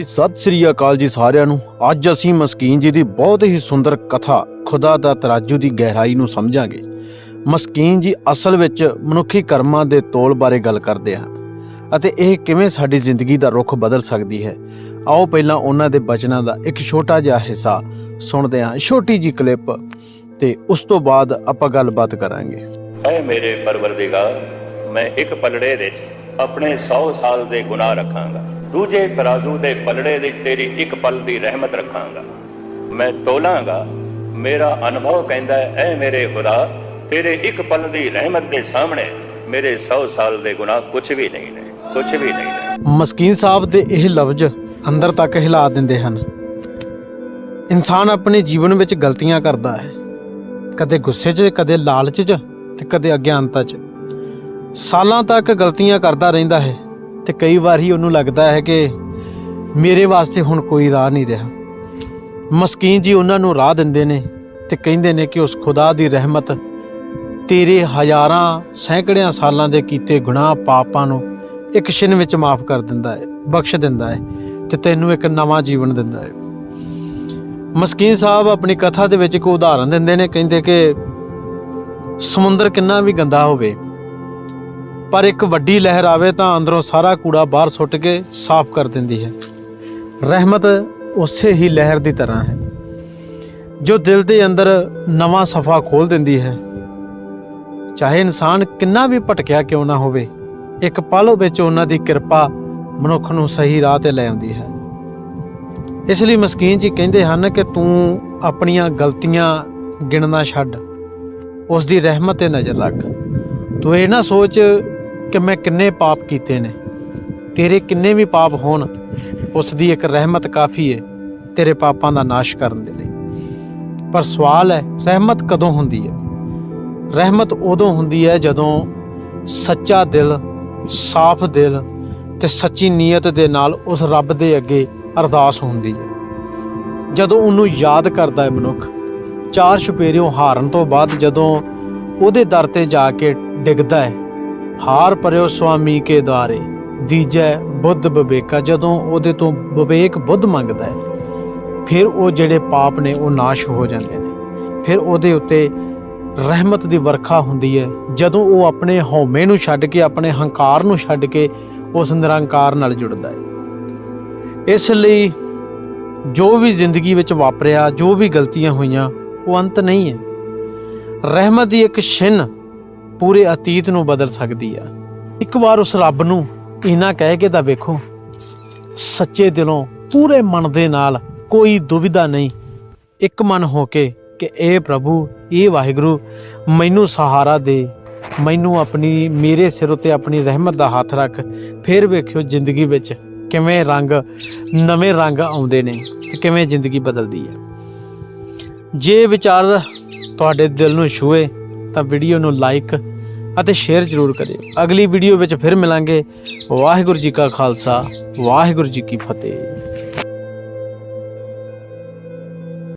ਸਤਿ ਸ੍ਰੀ ਅਕਾਲ ਜੀ ਸਾਰਿਆਂ ਨੂੰ। ਅੱਜ ਅਸੀਂ ਮਸਕੀਨ ਜੀ ਦੀ ਬਹੁਤ ਹੀ ਸੁੰਦਰ ਕਥਾ, ਖੁਦਾ ਦਾ ਤਰਾਜੂ ਦੀ ਗਹਿਰਾਈ ਨੂੰ ਸਮਝਾਂਗੇ। ਮਸਕੀਨ ਜੀ ਅਸਲ ਵਿੱਚ ਮਨੁੱਖੀ ਕਰਮਾਂ ਦੇ ਤੋਲ ਬਾਰੇ ਗੱਲ ਕਰਦੇ ਹਨ ਅਤੇ ਇਹ ਕਿਵੇਂ ਸਾਡੀ ਜ਼ਿੰਦਗੀ ਦਾ ਰੁਖ ਬਦਲ ਸਕਦੀ ਹੈ? ਆਓ ਪਹਿਲਾਂ ਉਹਨਾਂ ਦੇ ਬਚਨਾਂ ਦਾ ਇੱਕ ਛੋਟਾ ਜਿਹਾ ਹਿੱਸਾ ਸੁਣਦੇ ਹਾਂ। ਛੋਟੀ ਜੀ ਕਲਿੱਪ ਤੇ ਉਸ ਤੋਂ ਬਾਅਦ ਆਪਾਂ ਗੱਲਬਾਤ ਕਰਾਂਗੇ। ਐ ਮੇਰੇ ਪਰਵਰਦੀਗਾਰ, ਮੈਂ ਇੱਕ ਪਲੜੇ ਵਿੱਚ ਆਪਣੇ 100 ਸਾਲ ਦੇ ਗੁਨਾਹ ਰੱਖਾਂਗਾ। ਦੂਜੇ ਤਰਾਜ਼ੂ ਦੇ ਪਲੜੇ ਵਿੱਚ ਤੇਰੀ ਇੱਕ ਪਲ ਦੀ ਰਹਿਮਤ ਰੱਖਾਂਗਾ। ਮੈਂ ਤੋਲਾਂਗਾ, ਮੇਰਾ ਅਨੁਭਵ ਕਹਿੰਦਾ ਹੈ, ਐ ਮੇਰੇ ਖੁਦਾ, ਤੇਰੇ ਇੱਕ ਪਲ ਦੀ ਰਹਿਮਤ ਦੇ ਸਾਹਮਣੇ ਮੇਰੇ 100 ਸਾਲ ਦੇ ਗੁਨਾਹ ਕੁਝ ਵੀ ਨਹੀਂ ਨੇ ਕੁਝ ਵੀ ਨਹੀਂ ਨੇ। ਮਸਕੀਨ ਸਾਹਿਬ ਦੇ ਇਹ ਲਫ਼ਜ਼ ਅੰਦਰ ਤੱਕ ਹਿਲਾ ਦਿੰਦੇ ਹਨ। ਇਨਸਾਨ ਆਪਣੇ ਜੀਵਨ ਵਿੱਚ ਗਲਤੀਆਂ ਕਰਦਾ ਹੈ, ਕਦੇ ਗੁੱਸੇ 'ਚ, ਕਦੇ ਲਾਲਚ 'ਚ ਤੇ ਕਦੇ ਅਗਿਆਨਤਾ 'ਚ। ਸਾਲਾਂ ਤੱਕ ਗਲਤੀਆਂ ਕਰਦਾ ਰਹਿੰਦਾ ਹੈ ਤੇ ਕਈ ਹੀ ਉਹਨੂੰ ਲੱਗਦਾ ਹੈ ਕਿ ਮੇਰੇ ਵਾਸਤੇ ਹੁਣ ਕੋਈ ਰਾਹ ਨਹੀਂ ਰਿਹਾ। ਮਸਕੀਨ ਜੀ ਉਹਨਾਂ ਨੂੰ ਰਾਹ ਦਿੰਦੇ ਨੇ ਤੇ ਕਹਿੰਦੇ ਨੇ ਕਿ ਉਸ ਖੁਦਾ ਦੀ ਰਹਿਮਤ ਤੇਰੇ ਹਜ਼ਾਰਾਂ ਸੈਂਕੜਿਆਂ ਸਾਲਾਂ ਦੇ ਕੀਤੇ ਗੁਨਾਹ ਪਾਪਾਂ ਨੂੰ ਇੱਕ ਛਿਨ ਵਿੱਚ ਮਾਫ ਕਰ ਦਿੰਦਾ ਹੈ, ਬਖਸ਼ ਦਿੰਦਾ ਹੈ ਤੇ ਤੈਨੂੰ ਇੱਕ ਨਵਾਂ ਜੀਵਨ ਦਿੰਦਾ ਹੈ। ਮਸਕੀਨ ਸਾਹਿਬ ਆਪਣੀ ਕਥਾ ਦੇ ਵਿੱਚ ਇੱਕ ਉਦਾਹਰਨ ਦਿੰਦੇ ਨੇ, ਕਹਿੰਦੇ ਕਿ ਸਮੁੰਦਰ ਕਿੰਨਾ ਵੀ ਗੰਦਾ ਹੋਵੇ ਪਰ ਇੱਕ ਵੱਡੀ ਲਹਿਰ ਆਵੇ ਤਾਂ ਅੰਦਰੋਂ ਸਾਰਾ ਕੂੜਾ ਬਾਹਰ ਸੁੱਟ ਕੇ ਸਾਫ਼ ਕਰ ਦਿੰਦੀ ਹੈ। ਰਹਿਮਤ ਉਸੇ ਹੀ ਲਹਿਰ ਦੀ ਤਰ੍ਹਾਂ ਹੈ, ਜੋ ਦਿਲ ਦੇ ਅੰਦਰ ਨਵਾਂ ਸਫਾ ਖੋਲ ਦਿੰਦੀ ਹੈ। ਚਾਹੇ ਇਨਸਾਨ ਕਿੰਨਾ ਵੀ ਭਟਕਿਆ ਕਿਉਂ ਨਾ ਹੋਵੇ, ਇੱਕ ਪਲ ਵਿੱਚ ਉਹਨਾਂ ਦੀ ਕਿਰਪਾ ਮਨੁੱਖ ਨੂੰ ਸਹੀ ਰਾਹ ਤੇ ਲੈ ਆਉਂਦੀ ਹੈ। ਇਸ ਲਈ ਮਸਕੀਨ ਜੀ ਕਹਿੰਦੇ ਹਨ ਕਿ ਤੂੰ ਆਪਣੀਆਂ ਗਲਤੀਆਂ ਗਿਣਨਾ ਛੱਡ ਉਸ ਦੀ ਰਹਿਮਤ ਤੇ ਨਜ਼ਰ ਰੱਖ। ਤੂੰ ਇਹ ਨਾ ਸੋਚ ਕਿ ਮੈਂ ਕਿੰਨੇ ਪਾਪ ਕੀਤੇ ਨੇ। ਤੇਰੇ ਕਿੰਨੇ ਵੀ ਪਾਪ ਹੋਣ ਉਸ ਦੀ ਇੱਕ ਰਹਿਮਤ ਕਾਫੀ ਹੈ ਤੇਰੇ ਪਾਪਾਂ ਦਾ ਨਾਸ਼ ਕਰਨ ਦੇ ਲਈ। ਪਰ ਸਵਾਲ ਹੈ, ਰਹਿਮਤ ਕਦੋਂ ਹੁੰਦੀ ਹੈ? ਰਹਿਮਤ ਉਦੋਂ ਹੁੰਦੀ ਹੈ ਜਦੋਂ ਸੱਚਾ ਦਿਲ, ਸਾਫ਼ ਦਿਲ ਤੇ ਸੱਚੀ ਨੀਅਤ ਦੇ ਨਾਲ ਉਸ ਰੱਬ ਦੇ ਅੱਗੇ ਅਰਦਾਸ ਹੁੰਦੀ ਹੈ। ਜਦੋਂ ਉਹਨੂੰ ਯਾਦ ਕਰਦਾ ਹੈ ਮਨੁੱਖ, ਚਾਰ ਛੁਪੇਰਿਓਂ ਹਾਰਨ ਤੋਂ ਬਾਅਦ ਜਦੋਂ ਉਹਦੇ ਦਰ ਤੇ ਜਾ ਕੇ ਡਿੱਗਦਾ ਹੈ ਹਾਰ ਪਰਿਓ ਸੁਆਮੀ ਕੇ ਦੁਆਰੇ, ਦੀਜੈ ਬੁੱਧ ਬਵੇਕਾ, ਜਦੋਂ ਉਹਦੇ ਤੋਂ ਵਿਵੇਕ ਬੁੱਧ ਮੰਗਦਾ ਹੈ, ਫਿਰ ਉਹ ਜਿਹੜੇ ਪਾਪ ਨੇ ਉਹ ਨਾਸ਼ ਹੋ ਜਾਂਦੇ ਨੇ। ਫਿਰ ਉਹਦੇ ਉੱਤੇ ਰਹਿਮਤ ਦੀ ਵਰਖਾ ਹੁੰਦੀ ਹੈ, ਜਦੋਂ ਉਹ ਆਪਣੇ ਹਉਮੈ ਨੂੰ ਛੱਡ ਕੇ, ਆਪਣੇ ਹੰਕਾਰ ਨੂੰ ਛੱਡ ਕੇ ਉਸ ਨਿਰੰਕਾਰ ਨਾਲ ਜੁੜਦਾ ਹੈ। ਇਸ ਲਈ ਜੋ ਵੀ ਜ਼ਿੰਦਗੀ ਵਿੱਚ ਵਾਪਰਿਆ, ਜੋ ਵੀ ਗਲਤੀਆਂ ਹੋਈਆਂ, ਉਹ ਅੰਤ ਨਹੀਂ ਹੈ। ਰਹਿਮਤ ਦੀ ਇੱਕ ਛਿੰਨ ਪੂਰੇ ਅਤੀਤ ਨੂੰ ਬਦਲ ਸਕਦੀ ਆ। ਇੱਕ ਵਾਰ ਉਸ ਰੱਬ ਨੂੰ ਇਹਨਾਂ ਕਹਿ ਕੇ ਤਾਂ ਵੇਖੋ, ਸੱਚੇ ਦਿਲੋਂ ਪੂਰੇ ਮਨ ਦੇ ਨਾਲ ਕੋਈ ਦੁਵਿਧਾ ਨਹੀਂ। ਇੱਕ ਮਨ ਹੋ ਕੇ ਕਿ ਇਹ ਪ੍ਰਭੂ, ਇਹ ਵਾਹਿਗੁਰੂ, ਮੈਨੂੰ ਸਹਾਰਾ ਦੇ, ਮੈਨੂੰ ਆਪਣੀ, ਮੇਰੇ ਸਿਰ ਉਤੇ ਆਪਣੀ ਰਹਿਮਤ ਦਾ ਹੱਥ ਰੱਖ, ਫਿਰ ਵੇਖਿਓ ਜ਼ਿੰਦਗੀ ਵਿੱਚ ਕਿਵੇਂ ਰੰਗ, ਨਵੇਂ ਰੰਗ ਆਉਂਦੇ ਨੇ ਕਿਵੇਂ ਜ਼ਿੰਦਗੀ ਬਦਲਦੀ ਹੈ ਜੇ ਵਿਚਾਰ ਤੁਹਾਡੇ ਦਿਲ ਨੂੰ ਛੂਏ ਤਾਂ ਵੀਡੀਓ ਨੂੰ ਲਾਈਕ ਅਤੇ ਸ਼ੇਅਰ ਜ਼ਰੂਰ ਕਰਿਓ। ਅਗਲੀ ਵੀਡੀਓ ਵਿੱਚ ਫਿਰ ਮਿਲਾਂਗੇ। ਵਾਹਿਗੁਰੂ ਜੀ ਕਾ ਖਾਲਸਾ, ਵਾਹਿਗੁਰੂ ਜੀ ਕੀ ਫਤਿਹ।